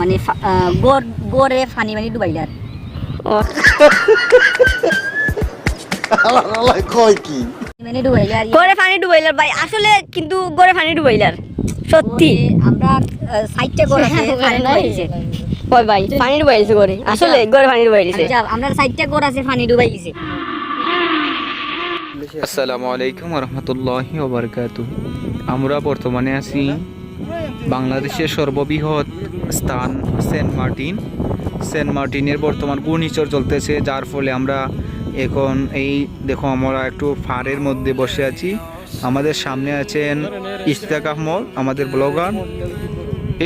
মানে গোর গোরে ফানি মানে ডুবাইলার কয় কি? মানে ডুবাইলার গড়ে পানি ডুবাইলার ভাই আসলে কিন্তু গড়ে পানি ডুবাইলার সত্যি। আমরা সাইডটা গোর আছে ফানি ডুবাইছে। ওই ভাই পানি ডুবাইছে গড়ে। আসলে গড়ে পানি ডুবাইছে। আমরা সাইডটা গোর আছে ফানি ডুবাই গেছে আসসালামু আলাইকুম রহমতুল্লাহি ওবরকাত আমরা বর্তমানে আছি বাংলাদেশের সর্ববৃহৎ স্থান সেন্ট মার্টিন। সেন্ট মার্টিনের বর্তমান ঘূর্ণিঝড় চলতেছে, যার ফলে আমরা এখন এই, দেখো, আমরা একটু ফাড়ের মধ্যে বসে আছি। আমাদের সামনে আছেন ইশতাক আহমদ, আমাদের ব্লগার।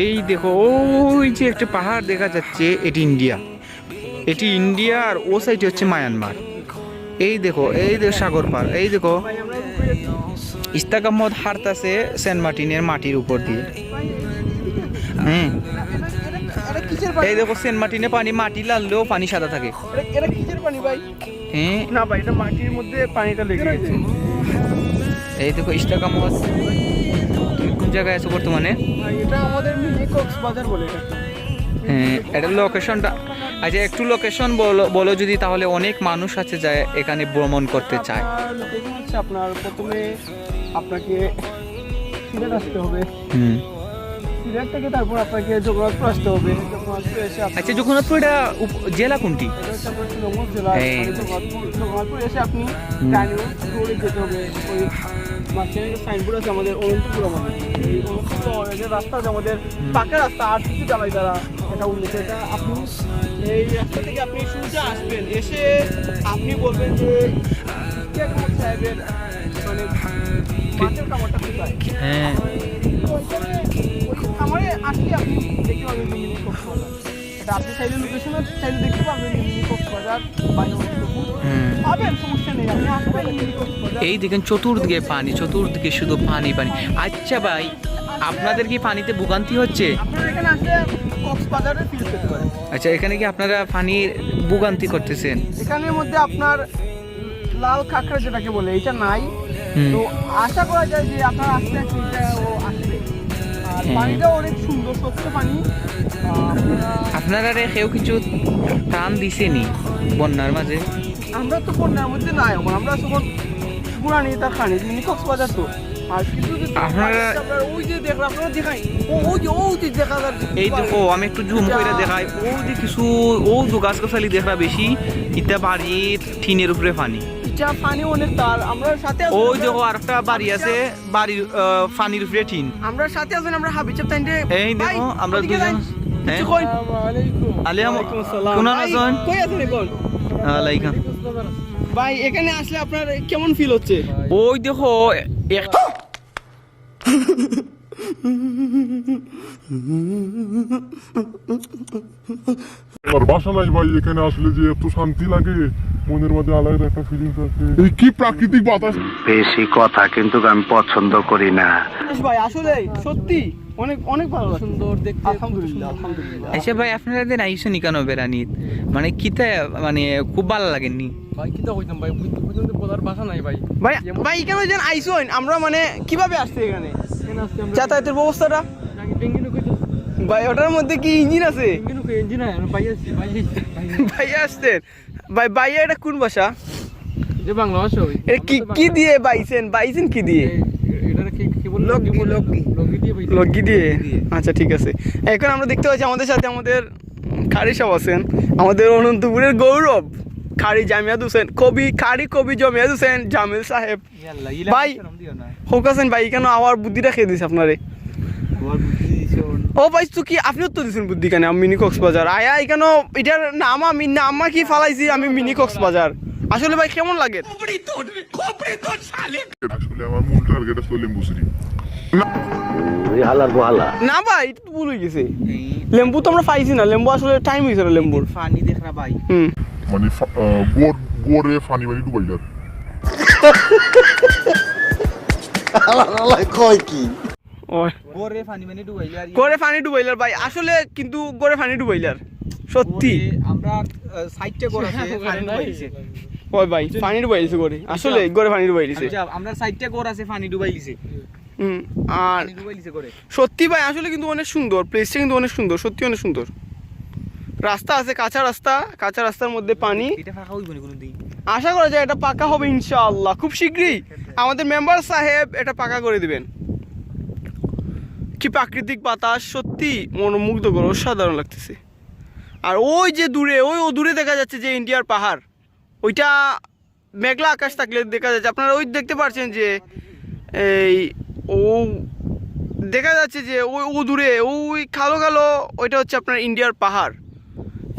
এই দেখো, ওই যে একটা পাহাড় দেখা যাচ্ছে, এটি ইন্ডিয়া। এটি ইন্ডিয়া আর ও সাইডে হচ্ছে মায়ানমার। এই দেখো এই দেখো সাগর পার, এই দেখো ইস্তাক আহমদ হারতাছে সেন্ট মার্টিনের মাটির উপর দিয়ে। হ্যাঁ এই দেখো সেন্ট মার্টিনে পানি মাটি লাগলেও পানি সাদা থাকে। এটা- কিসের পানি ভাই? হ্যাঁ না ভাই এটা মাটির মধ্যে পানিটা লেগে গেছে। এই দেখো ইস্তাক আহমদ তুমি কোন জায়গায় আছো বর্তমানে? এটা আমাদের মিনি কক্সবাজার বলে এটা। হ্যাঁ এটা লোকেশনটা আচ্ছা একটু লোকেশন বলো বলো যদি তাহলে অনেক মানুষ আছে যায় এখানে ভ্রমণ করতে চায়। লোকেশন হচ্ছে আপনার প্রথমে আপনাকে সিলেট আসতে হবে। হুম। সিলেট থেকে তারপর আপনাকে জগন্নাথপুর আসতে হবে। জগন্নাথপুর এসে আচ্ছা জগন্নাথপুর এটা জেলা কোনটি? এই। মানে জগন্নাথপুর এসে আপনি ডাইনিং যেতে হবে। ওই মাঝখানে সাইনবোর্ড আছে আমাদের অনন্তপুর আমাদের। রাস্তা আছে আমাদের পাকা রাস্তা আর কিছু জ্বালাই দ্বারা এটা উল্লেখ। এটা আপনি এই রাস্তা থেকে আপনি আসবেন। এসে আপনি বলবেন যে সাহেবের মানে হ্যাঁ। আপনি পাবেন যে কক্সবাজার এটা আপনি চাইলে লোকেশনে চাইলে দেখতে পাবেন কক্সবাজার পাবেন সমস্যা নেই আপনি আসবেন এই দেখেন চতুর্দিকে পানি চতুর্দিকে শুধু পানি পানি। আচ্ছা ভাই আপনাদের কি পানিতে ভোগান্তি হচ্ছে? আচ্ছা এখানে কি আপনারা পানি ভোগান্তি করতেছেন? এখানের মধ্যে আপনার লাল কাঁকড়া যেটাকে বলে এটা নাই। তো আশা করা যায় যে আপনার আসলে ও আসবে। অনেক সুন্দর স্বচ্ছ পানি। আপনারা- কেউ কিছু টান দিছেনি বন্যার মাঝে? আমরা তো বন্যার মধ্যে নাই এখন আমরা তখন পুরানি তার খানি মিনি কক্সবাজার তো। আপনারা- আপনার ওই যে দেখলাম আপনারা দেখাই ও ওই যে ওই যে দেখা যাচ্ছে এই দেখো আমি একটু জুম করে দেখাই ও যে কিছু ও যে গাছ গাছালি দেখা বেশি ইটা বাড়ির টিনের উপরে পানি। পানি অনেক তার। আমরা সাথে আছি- ওই দেখো আর একটা বাড়ি আছে বাড়ির পানির উপরে টিন আমরা সাথে আছেন আমরা হাবিচাপ এই দেখো আমরা দুজন হ্যাঁ? আলিয়াম কোন আছেন কই আছেন এখন? আলাইকুম ভাই এখানে আসলে আপনার কেমন ফিল হচ্ছে? ওই দেখো একটা বাসা নাই ভাই এখানে আসলে যে এত শান্তি লাগে মনের মধ্যে আলাদা একটা ফিলিংস আছে। এই কি প্রাকৃতিক বাতাস? বেশি কথা কিন্তু আমি পছন্দ করি না। ভাই আসলে সত্যি অনেক অনেক ভালো সুন্দর দেখতে আলহামদুলিল্লাহ আলহামদুলিল্লাহ। আচ্ছা ভাই আপনারা দিন আইসো নি কেন বেড়ানিত। মানে কিতা মানে খুব ভালো লাগেনি? ভাই কিতা কইতাম ভাই পর্যন্ত বলার ভাষা নাই ভাই। ভাই ভাই এখানে যেন আইসোন আমরা মানে কীভাবে আসছি এখানে? যাতায়াতের ব্যবস্থাটা? ভাই ওটার মধ্যে কি ইঞ্জিন আছে? ইঞ্জিন ভাই আছি ভাই ভাই ভাই আসছেন? ভাই ভাইয়া এটা কোন ভাষা? যে বাংলা ভাষা হই এটা কি কি দিয়ে বাইছেন? বাইছেন কি দিয়ে? এটা কি কি বল লগি, দিয়ে ভাই লগি দিয়ে? আচ্ছা ঠিক আছে। এখন আমরা দেখতে পাচ্ছি আমাদের সাথে আমাদের খারি সাহেব আছেন। আমাদের অনন্তপুরের গৌরব খারি জামিয়াদ হোসেন। কবি খারি কবি জামিয়াদ হোসেন জামিল সাহেব। ভাই হোক আছেন ভাই কেন আমার বুদ্ধিটা খেয়ে দিছে আপনারে? ও ভাই তো কি আপনি উত্তর দিচ্ছেন বুদ্ধি কেন? আমি মিনি কক্সবাজার আয়া এখানে এটার নাম আমি নামা কি ফালাইছি? আমি মিনি কক্সবাজার আসলে ভাই কেমন লাগে? আসলে আমার মূল টার্গেট আসলে লেম্বুসরি না ভাই তো ভুল হয়ে গেছে। লেম্বু তো আমরা পাইছি না। লেম্বু আসলে টাইম হয়েছে না লেম্বুর। পানি দেখরা ভাই। হুম। মানে গোর গোরে ফানি মানি ডুবাইলার কয় কি? ওরে পানি মানে আর পানি ডুবাইলার ভাই। আসলে কিন্তু গড়ে পানি ডুবাইলার। সত্যি। আমরা সাইডটা আছে ওই ভাই পানি ডুবাইছে গড়ে। আসলে গড়ে পানি আচ্ছা আমরা সাইডটা করে আছে পানি আর ডুবাই দিছে করে সত্যি ভাই আসলে কিন্তু অনেক সুন্দর। প্লেসটা কিন্তু অনেক সুন্দর সত্যি অনেক সুন্দর। রাস্তা আছে কাঁচা রাস্তা। কাঁচা রাস্তার মধ্যে পানি। আশা করা যায় এটা পাকা হবে ইনশাআল্লাহ। খুব শীঘ্রই। আমাদের মেম্বার সাহেব এটা পাকা করে দিবেন। কি প্রাকৃতিক বাতাস? সত্যি মনোমুগ্ধকর, অসাধারণ লাগতেছে। আর ওই যে দূরে, ওই ও দূরে দেখা যাচ্ছে যে ইন্ডিয়ার পাহাড়। ওইটা মেঘলা আকাশ থাকলে দেখা যাচ্ছে। আপনারা ওই দেখতে পাচ্ছেন যে এই ও দেখা যাচ্ছে যে ওই ও দূরে, ওই কালো কালো, ওইটা হচ্ছে আপনার ইন্ডিয়ার পাহাড়।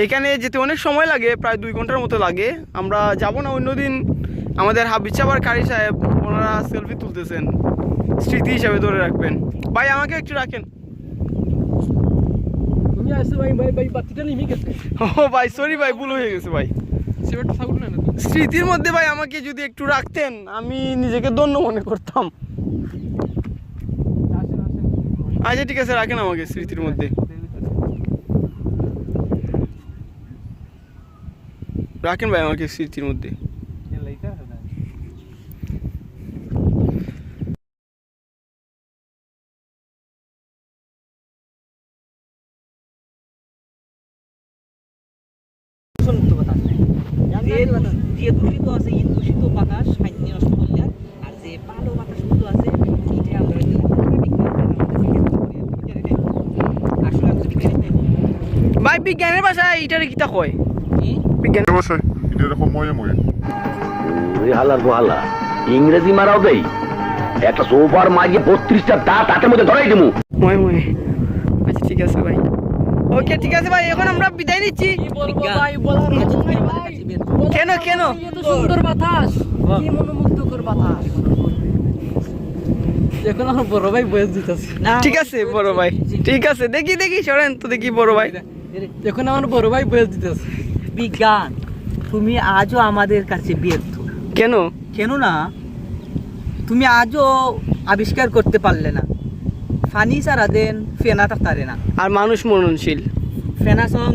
এখানে যেতে অনেক সময় লাগে, প্রায় দুই ঘণ্টার মতো লাগে। আমরা যাব না, অন্যদিন আমাদের হাবিচাবার কারি সাহেব, ওনারা সেলফি তুলতেছেন। স্মৃতি হিসাবে ধরে রাখবেন। ভাই আমাকে একটু রাখেন। তুমি আসছো ভাই ভাই ভাই বাতিটা নিমে গেছে। ও ভাই সরি ভাই ভুল হয়ে গেছে ভাই। স্মৃতির মধ্যে ভাই আমাকে যদি একটু রাখতেন আমি নিজেকে ধন্য মনে করতাম। আচ্ছা ঠিক আছে রাখেন আমাকে স্মৃতির মধ্যে। রাখেন ভাই আমাকে স্মৃতির মধ্যে। যে যে দূষিত আছে এই দূষিত বাতাস নষ্ট করলে। আর যে ভালো বাতাস শুদ্ধ আছে আমরা ভাই বিজ্ঞানের ভাষায় এইটারে কিতা কয়? বিজ্ঞান ব্যবসায় এটা এরকম ময়ে ময়ে। তুই হালার গোহালা ইংরেজি মারাও দেই। একটা সোফার মাঝে বত্রিশটা দাঁত হাতের মধ্যে ধরাই দিমু। ময় ময়। আচ্ছা ঠিক আছে ভাই। ওকে ঠিক আছে ভাই এখন আমরা বিদায় নিচ্ছি। কেন কেন? সুন্দর বাতাস মনোমুগ্ধকর বাতাস। এখন আমার বড় ভাই বয়স দিতেছে। ঠিক আছে বড় ভাই। ঠিক আছে দেখি দেখি সরেন তো দেখি বড় ভাই। এখন আমার বড় ভাই বয়স দিতেছে। বিজ্ঞান তুমি আজও আমাদের কাছে ব্যর্থ। কেন? কেননা তুমি আজও আবিষ্কার করতে পারলে না। ফানি সারা দেন ফেনা থাকতারে না। আর মানুষ মননশীল। ফেনা সং